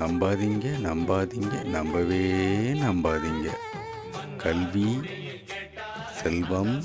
நம்பாதீங்க நம்பாதீங்க நம்பவே நம்பாதீங்க. கல்வி செல்வம்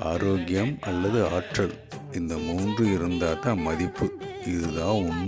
ஆரோக்கியம் அல்லது ஆற்றல் இந்த மூன்று இருந்தால் தான் மதிப்பு. இதுதான் உண்மை.